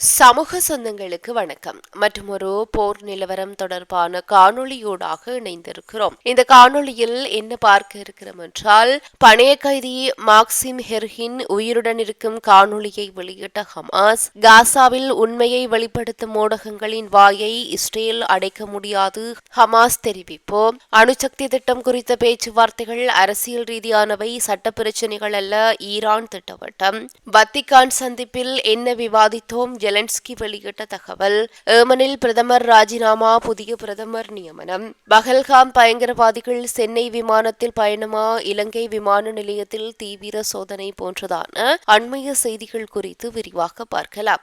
சமூக சொந்தங்களுக்கு வணக்கம். மற்றும் ஒரு போர் நிலவரம் தொடர்பான காணொளியோடாக இணைந்திருக்கிறோம். இந்த காணொளியில் என்ன பார்க்க இருக்கிறோம் என்றால் பணைய கைதி மாக்சிம் ஹெர்ஹின் உயிருடன் இருக்கும் காணொளியை வெளியிட்ட ஹமாஸ் காசாவில் உண்மையை வெளிப்படுத்தும் ஊடகங்களின் வாயை இஸ்ரேல் அடைக்க முடியாது ஹமாஸ் தெரிவிப்பு அணுசக்தி திட்டம் குறித்த பேச்சுவார்த்தைகள் அரசியல் ரீதியானவை சட்ட பிரச்சினைகள் அல்ல ஈரான் திட்டவட்டம். வத்திகான் சந்திப்பில் என்ன விவாதித்தோம் ஜெலன்ஸ்கி வெளியிட்ட தகவல் ஏமனில் பிரதமர் ராஜினாமா புதிய பிரதமர் நியமனம். பகல்காம் பயங்கரவாதிகள் சென்னை விமானத்தில் பயணமா இலங்கை விமான நிலையத்தில் தீவிர சோதனை போன்றதான அண்மைய செய்திகள் குறித்து விரிவாக பார்க்கலாம்.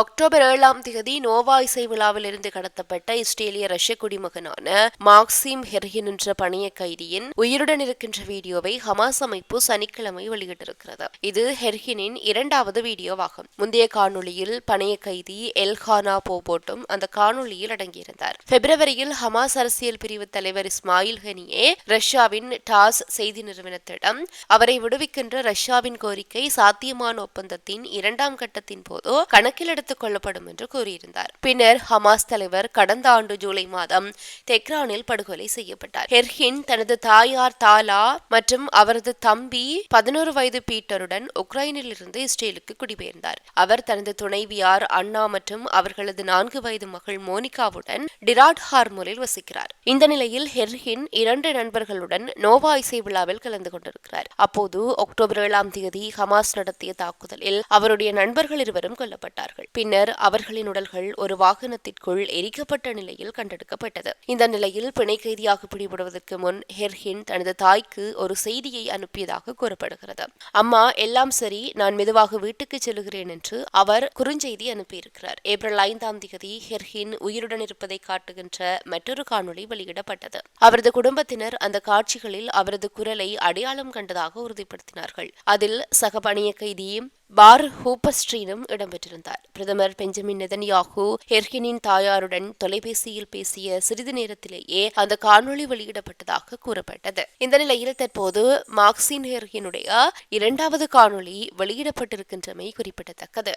அக்டோபர் ஏழாம் தேதி நோவா இசை விழாவிலிருந்து கடத்தப்பட்ட இஸ்ரேலிய ரஷ்ய குடிமகனான மார்க்சிம் ஹெர்ஹின் என்ற பணிய கைதியின் உயிருடன் இருக்கின்ற வீடியோவை ஹமாஸ் அமைப்பு சனிக்கிழமை வெளியிட்டிருக்கிறது. இது ஹெர்ஹினின் இரண்டாவது வீடியோவாகும். முந்தைய காணொளியில் பணைய கைதி எல்ஹானா போபோட்டும் அந்த காணொளியில் அடங்கியிருந்தார். பிப்ரவரியில் ஹமாஸ் அரசியல் பிரிவு தலைவர் இஸ்மாயில் ஹனியே ரஷ்யாவின் டாஸ் செய்தி நிறுவனத்திடம் அவரை விடுவிக்கின்ற ரஷ்யாவின் கோரிக்கை சாத்தியமான ஒப்பந்தத்தின் இரண்டாம் கட்டத்தின் போது கணக்கில் எடுத்துக் கொள்ளப்படும் என்று கூறியிருந்தார். பின்னர் ஹமாஸ் தலைவர் கடந்த ஆண்டு ஜூலை மாதம் தெக்ரானில் படுகொலை செய்யப்பட்டார். ஹெர்ஹின் தனது தாயார் தாலா மற்றும் அவரது தம்பி பதினோரு வயது பீட்டருடன் உக்ரைனில் இருந்து இஸ்ரேலுக்கு குடிபெயர்ந்தார். அவர் தனது துணைவியார் அண்ணா மற்றும் அவர்களது நான்கு வயது மகள் மோனிகாவுடன் டிராட் ஹார்மோலில் வசிக்கிறார். இந்த நிலையில் ஹெர்ஹின் இரண்டு நண்பர்களுடன் நோவா இசை விழாவில் கலந்து கொண்டிருக்கிறார். அப்போது அக்டோபர் ஏழாம் தேதி ஹமாஸ் நடத்திய தாக்குதலில் அவருடைய நண்பர்கள் இருவரும் கொல்லப்பட்டார்கள். பின்னர் அவர்களின் உடல்கள் ஒரு வாகனத்திற்குள் எரிக்கப்பட்ட நிலையில் கண்டெடுக்கப்பட்டது. இந்த நிலையில் பிணை கைதியாக பிடிபடுவதற்கு முன் ஹெர்ஹின் தனது தாய்க்கு ஒரு செய்தியை அனுப்பியதாக கூறப்படுகிறது. அம்மா எல்லாம் சரி நான் மெதுவாக வீட்டுக்கு செல்கிறேன் என்று அவர் குறுஞ்செய்தி அனுப்பியிருக்கிறார். ஏப்ரல் ஐந்தாம் தேதி ஹெர்ஹின் உயிருடன் இருப்பதை காட்டுகின்ற மற்றொரு காணொளி வெளியிடப்பட்டது. அவரது குடும்பத்தினர் அந்த காட்சிகளில் அவரது குரலை அடையாளம் கண்டதாக உறுதிப்படுத்தினார்கள். அதில் சக பணிய கைதியும் பார் ஹூபஸ்ட்ரீனும் இடம்பெற்றிருந்தார். பிரதமர் பெஞ்சமின் நெதன்யாகு ஹெர்கினின் தாயாருடன் தொலைபேசியில் பேசிய சிறிது நேரத்திலேயே அந்த காணொளி வெளியிடப்பட்டதாக கூறப்பட்டது. இந்த நிலையில் தற்போது மார்க்சின் ஹெர்கினுடைய இரண்டாவது காணொளி வெளியிடப்பட்டிருக்கின்றமை குறிப்பிடத்தக்கது.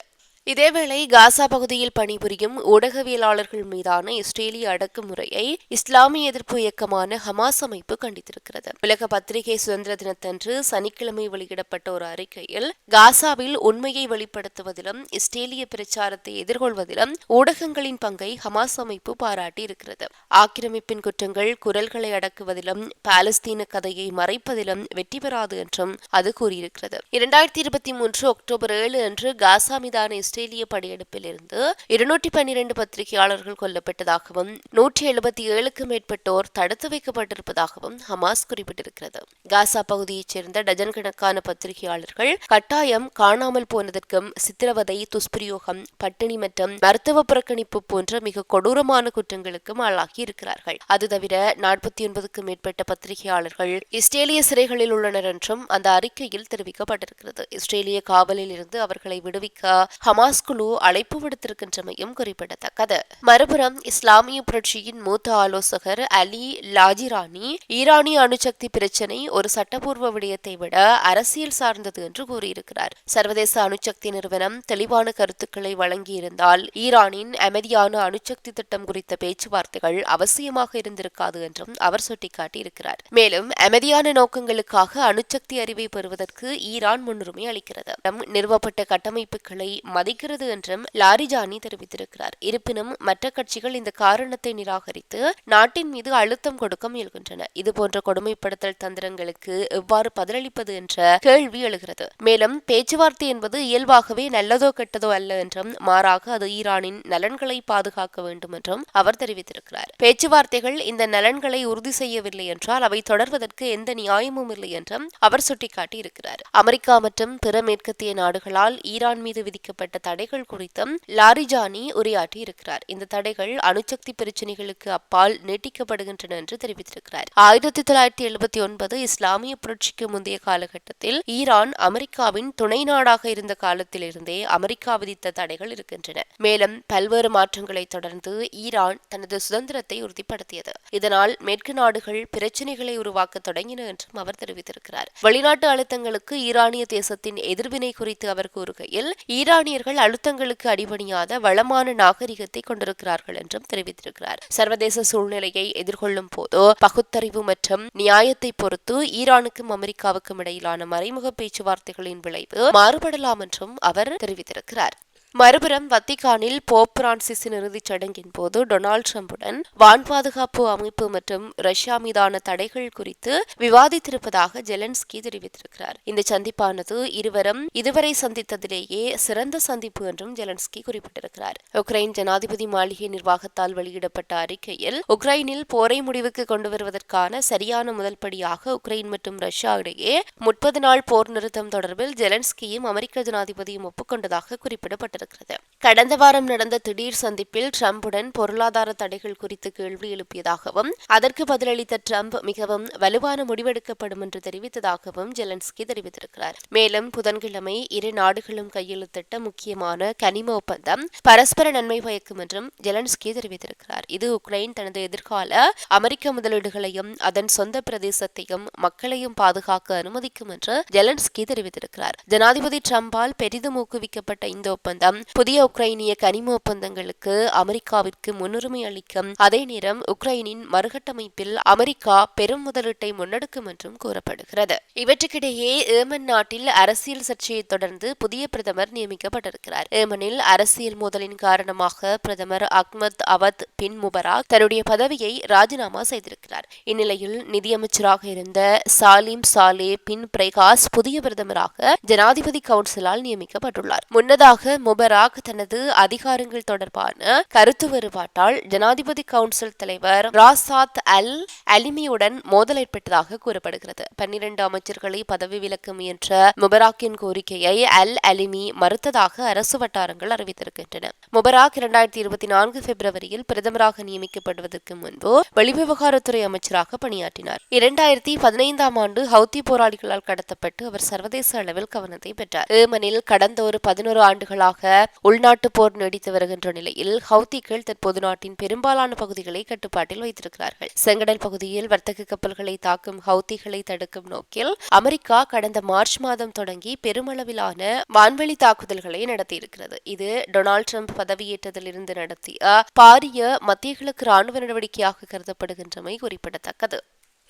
இதேவேளை காசா பகுதியில் பணிபுரியும் ஊடகவியலாளர்கள் மீதான இஸ்ரேலிய அடக்குமுறையை இஸ்லாமிய எதிர்ப்பு இயக்கமான ஹமாஸ் அமைப்பு கண்டித்திருக்கிறது. உலக பத்திரிகை சுதந்திர தினத்தன்று சனிக்கிழமை வெளியிடப்பட்ட ஒரு அறிக்கையில் காசாவில் உண்மையை வெளிப்படுத்துவதிலும் இஸ்ரேலிய பிரச்சாரத்தை எதிர்கொள்வதிலும் ஊடகங்களின் பங்கை ஹமாஸ் அமைப்பு பாராட்டி இருக்கிறது ஆக்கிரமிப்பின் குற்றங்கள் குரல்களை அடக்குவதிலும் பாலஸ்தீன கதையை மறைப்பதிலும் வெற்றி பெறாது என்றும் அது கூறியிருக்கிறது. இரண்டாயிரத்தி இருபத்தி மூன்று அக்டோபர் ஏழு அன்று காசா மீதான இஸ்ரேலிய படையெடுப்பில் இருந்து இருநூற்றி பன்னிரண்டு பத்திரிகையாளர்கள் கொல்லப்பட்டதாகவும் நூற்றி எழுபத்தி ஏழுக்கும் மேற்பட்டோர் தடுத்து வைக்கப்பட்டிருப்பதாகவும் ஹமாஸ் குறிப்பிட்டிருக்கிறது. காசா பகுதியைச் சேர்ந்த டஜன் கணக்கான பத்திரிகையாளர்கள் கட்டாயம் காணாமல் போனதற்கும் சித்திரவதை துஷ்பிரயோகம் பட்டினி மற்றும் மருத்துவ புறக்கணிப்பு போன்ற மிக கொடூரமான குற்றங்களுக்கும் ஆளாகி இருக்கிறார்கள் அது தவிர நாற்பத்தி ஒன்பதுக்கும் மேற்பட்ட பத்திரிகையாளர்கள் இஸ்ரேலிய சிறைகளில் உள்ளனர் என்றும் அந்த அறிக்கையில் தெரிவிக்கப்பட்டிருக்கிறது. இஸ்ரேலிய காவலில் இருந்து அவர்களை விடுவிக்க ஹமாஸ் குழு அழைப்பு விடுத்திருக்கின்றமையும் குறிப்பிடத்தக்கது. மறுபுறம் இஸ்லாமிய புரட்சியின் மூத்த ஆலோசகர் அலி லாஜிரானி ஈரானிய அணுசக்தி பிரச்சினை ஒரு சட்டப்பூர்வ விடயத்தை விட அரசியல் சார்ந்தது என்று கூறியிருக்கிறார். சர்வதேச அணுசக்தி நிறுவனம் தெளிவான கருத்துக்களை வழங்கியிருந்தால் ஈரானின் அமைதியான அணுசக்தி திட்டம் குறித்த பேச்சுவார்த்தைகள் அவசியமாக இருந்திருக்காது என்றும் அவர் சுட்டிக்காட்டியிருக்கிறார். மேலும் அமைதியான நோக்கங்களுக்காக அணுசக்தி அறிவை பெறுவதற்கு ஈரான் முன்னுரிமை அளிக்கிறது. நிறுவப்பட்ட கட்டமைப்புகளை மதிக்கிறது என்றும் லாரிஜானி தெரிவித்திருக்கிறார். இருப்பினும் மற்ற கட்சிகள் இந்த காரணத்தை நிராகரித்து நாட்டின் மீது அழுத்தம் கொடுக்க முயல்கின்றன. இதுபோன்ற கொடுமைப்படுத்தல் தந்திரங்களுக்கு எவ்வாறு பதிலளிப்பது என்ற கேள்வி எழுகிறது. மேலும் பேச்சுவார்த்தை என்பது இயல்பாகவே நல்லதோ கெட்டதோ அல்ல என்றும் மாறாக அது ஈரானின் நலன்களை பாதுகாக்க வேண்டும் என்றும் அவர் தெரிவித்திருக்கிறார். பேச்சுவார்த்தைகள் இந்த நலன்களை உறுதி செய்யவில்லை என்றால் அவை தொடர்வதற்கு எந்த நியாயமும் இல்லை என்றும் அவர் சுட்டிக்காட்டி இருக்கிறார் அமெரிக்கா மற்றும் பிற மேற்கத்திய நாடுகளால் ஈரான் மீது விதிக்கப்பட்ட ஏற்பட்ட தடைகள் குறித்தும் லாரிஜானி உரையாற்றி இருக்கிறார் இந்த தடைகள் அணுசக்தி பிரச்சினைகளுக்கு அப்பால் நீட்டிக்கப்படுகின்றன என்று தெரிவித்திருக்கிறார். ஆயிரத்தி தொள்ளாயிரத்தி எழுபத்தி ஒன்பது இஸ்லாமிய புரட்சிக்கு முந்தைய காலகட்டத்தில் ஈரான் அமெரிக்காவின் துணை நாடாக இருந்த காலத்திலிருந்தே அமெரிக்கா விதித்த தடைகள் இருக்கின்றன. மேலும் பல்வேறு மாற்றங்களை தொடர்ந்து ஈரான் தனது சுதந்திரத்தை உறுதிப்படுத்தியது. இதனால் மேற்கு நாடுகள் பிரச்சனைகளை உருவாக்க தொடங்கின என்றும் அவர் தெரிவித்திருக்கிறார். வெளிநாட்டு அழுத்தங்களுக்கு ஈரானிய தேசத்தின் எதிர்வினை குறித்து அவர் கூறுகையில் ஈரானியர்கள் அழுத்தங்களுக்கு அடிபணியாத வளமான நாகரிகத்தை கொண்டிருக்கிறார்கள் என்றும் தெரிவித்திருக்கிறார். சர்வதேச சூழ்நிலையை எதிர்கொள்ளும் போதோ பகுத்தறிவு மற்றும் நியாயத்தை பொறுத்து ஈரானுக்கும் அமெரிக்காவுக்கும் இடையிலான மறைமுக பேச்சுவார்த்தைகளின் விளைவு மாறுபடலாம் என்றும் அவர் தெரிவித்திருக்கிறார். மறுபுறம் வத்திகானில் போப் பிரான்சிஸின் இறுதிச் சடங்கின் போது டொனால்ட் ட்ரம்புடன் வான் பாதுகாப்பு அமைப்பு மற்றும் ரஷ்யா மீதான தடைகள் குறித்து விவாதித்திருப்பதாக ஜெலன்ஸ்கி தெரிவித்திருக்கிறார். இந்த சந்திப்பானது இருவரும் இதுவரை சந்தித்ததிலேயே சிறந்த சந்திப்பு என்றும் ஜெலன்ஸ்கி குறிப்பிட்டிருக்கிறார். உக்ரைன் ஜனாதிபதி மாளிகை நிர்வாகத்தால் வெளியிடப்பட்ட அறிக்கையில் உக்ரைனில் போரை முடிவுக்கு கொண்டு வருவதற்கான சரியான முதல் படியாக உக்ரைன் மற்றும் ரஷ்யா இடையே முப்பது நாள் போர் நிறுத்தம் தொடர்பில் ஜெலன்ஸ்கியும் அமெரிக்க ஜனாதிபதியும் ஒப்புக்கொண்டதாக குறிப்பிடப்பட்டது வந்திருக்கிறது கடந்த வாரம் நடந்த திடீர் சந்திப்பில் டிரம்புடன் பொருளாதார தடைகள் குறித்து கேள்வி எழுப்பியதாகவும் அதற்கு பதிலளித்த ட்ரம்ப் மிகவும் வலுவான முடிவெடுக்கப்படும் என்று தெரிவித்ததாகவும் ஜெலன்ஸ்கி தெரிவித்திருக்கிறார். மேலும் புதன்கிழமை இரு நாடுகளும் கையெழுத்திட்ட முக்கியமான கனிம ஒப்பந்தம் பரஸ்பர நன்மை பயக்கும் என்றும் ஜெலன்ஸ்கி தெரிவித்திருக்கிறார். இது உக்ரைன் தனது எதிர்கால அமெரிக்க முதலீடுகளையும் அதன் சொந்த பிரதேசத்தையும் மக்களையும் பாதுகாக்க அனுமதிக்கும் என்று ஜெலன்ஸ்கி தெரிவித்திருக்கிறார். ஜனாதிபதி ட்ரம்பால் பெரிதும் ஊக்குவிக்கப்பட்ட இந்த ஒப்பந்தம் புதிய உக்ரைனிய கனிம ஒப்பந்தங்களுக்கு அமெரிக்காவிற்கு முன்னுரிமை அளிக்கும் அதே நேரம் உக்ரைனின் மறுகட்டமைப்பில் அமெரிக்கா பெரும் முதலீட்டை முன்னெடுக்கும் என்றும் கூறப்படுகிறது. இவற்றுக்கிடையே ஏமன் நாட்டில் அரசியல் சர்ச்சையை தொடர்ந்து புதிய பிரதமர் நியமிக்கப்பட்டிருக்கிறார். ஏமனில் அரசியல் மோதலின் காரணமாக பிரதமர் அக்மத் அவத் பின் முபராக் தன்னுடைய பதவியை ராஜினாமா செய்திருக்கிறார். இந்நிலையில் நிதியமைச்சராக இருந்த சாலிம் சாலே பின் பிரகாஷ் புதிய பிரதமராக ஜனாதிபதி கவுன்சிலால் நியமிக்கப்பட்டுள்ளார். முன்னதாக முபராக் தனது அதிகாரங்கள் தொடர்பான கருத்து வேறுபாட்டால் ஜனாதிபதி கவுன்சில் தலைவர் ராசாத் அல் அலிமியுடன் மோதல் ஏற்பட்டதாக கூறப்படுகிறது. பன்னிரண்டு அமைச்சர்களை பதவி விலக்க முயன்ற முபராக்கின் கோரிக்கையை அல் அலிமி மறுத்ததாக அரசு வட்டாரங்கள் அறிவித்திருக்கின்றன. முபராக் இரண்டாயிரத்தி இருபத்தி நான்கு பிப்ரவரியில் பிரதமராக நியமிக்கப்படுவதற்கு முன்பு வெளிவிவகாரத்துறை அமைச்சராக பணியாற்றினார். இரண்டாயிரத்தி பதினைந்தாம் ஆண்டு ஹவுத்தி போராளிகளால் கடத்தப்பட்டு அவர் சர்வதேச அளவில் கவனத்தை பெற்றார். ஏமனில் கடந்த ஒரு பதினோரு ஆண்டுகளாக உள்நாட்டு போர் நீடித்து வருகின்ற நிலையில் ஹவுத்திகள் தற்போது நாட்டின் பெரும்பாலான பகுதிகளை கட்டுப்பாட்டில் வைத்திருக்கிறார்கள். செங்கடல் பகுதியில் வர்த்தக கப்பல்களை தாக்கும் ஹவுத்திகளை தடுக்கும் நோக்கில் அமெரிக்கா கடந்த மார்ச் மாதம் தொடங்கி பெருமளவிலான வான்வெளி தாக்குதல்களை நடத்தியிருக்கிறது. இது டொனால்டு ட்ரம்ப் பதவியேற்றதிலிருந்து நடத்திய பாரிய மத்திய கிழக்கு ராணுவ நடவடிக்கையாக கருதப்படுகின்றமை குறிப்பிடத்தக்கது.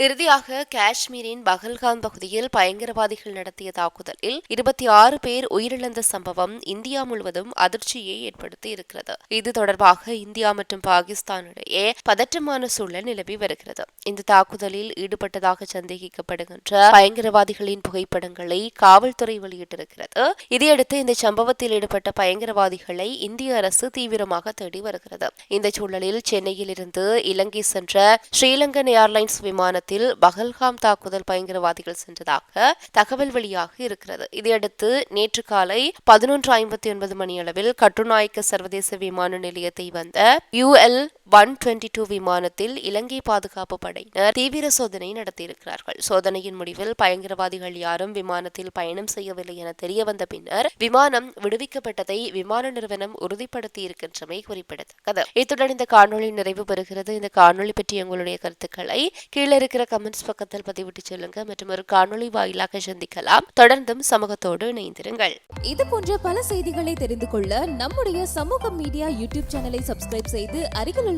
இறுதியாக காஷ்மீரின் பகல்காம் பகுதியில் பயங்கரவாதிகள் நடத்திய தாக்குதலில் இருபத்தி ஆறு பேர் உயிரிழந்த சம்பவம் இந்தியா முழுவதும் அதிர்ச்சியை ஏற்படுத்தி இருக்கிறது. இது தொடர்பாக இந்தியா மற்றும் பாகிஸ்தான் இடையே பதற்றமான சூழல் நிலவி வருகிறது. இந்த தாக்குதலில் ஈடுபட்டதாக சந்தேகிக்கப்படுகின்ற பயங்கரவாதிகளின் புகைப்படங்களை காவல்துறை வெளியிட்டிருக்கிறது. இதையடுத்து இந்த சம்பவத்தில் ஈடுபட்ட பயங்கரவாதிகளை இந்திய அரசு தீவிரமாக தேடி வருகிறது. இந்த சூழலில் சென்னையில் இருந்து இலங்கை சென்ற ஸ்ரீலங்கன் ஏர்லைன்ஸ் விமானத்தில் பகல்காம் தாக்குதல் பயங்கரவாதிகள் சென்றதாக தகவல் வெளியாக இருக்கிறது. இதையடுத்து நேற்று காலை பதினொன்று ஐம்பத்தி ஒன்பது மணியளவில் கட்டுநாயக்க சர்வதேச விமான நிலையத்தை வந்த யுஎல் ஒன் டுவெண்ட்டி டூ விமானத்தில் இலங்கை பாதுகாப்பு படையினர் தீவிர சோதனை நடத்தியிருக்கிறார்கள். சோதனையின் முடிவில் பயங்கரவாதிகள் யாரும் விமானத்தில் பயணம் செய்யவில்லை என தெரிய வந்த பின்னர் விமானம் விடுவிக்கப்பட்டதை விமான நிறுவனம் உறுதிப்படுத்தி இருக்கின்றமை குறிப்பிடத்தக்கது. இத்துடன் இந்த காணொலி நிறைவு பெறுகிறது. இந்த காணொளி பற்றி உங்களுடைய கருத்துக்களை கீழே இருக்கிற கமெண்ட்ஸ் பக்கத்தில் பதிவிட்டு சொல்லுங்க. மற்றும் ஒரு காணொளி வாயிலாக சந்திக்கலாம். தொடர்ந்தும் சமூகத்தோடு இணைந்திருங்கள். இது போன்ற பல செய்திகளை தெரிந்து கொள்ள நம்முடைய சமூக மீடியா யூடியூப் சேனலை சப்ஸ்கிரைப் செய்து அருகில்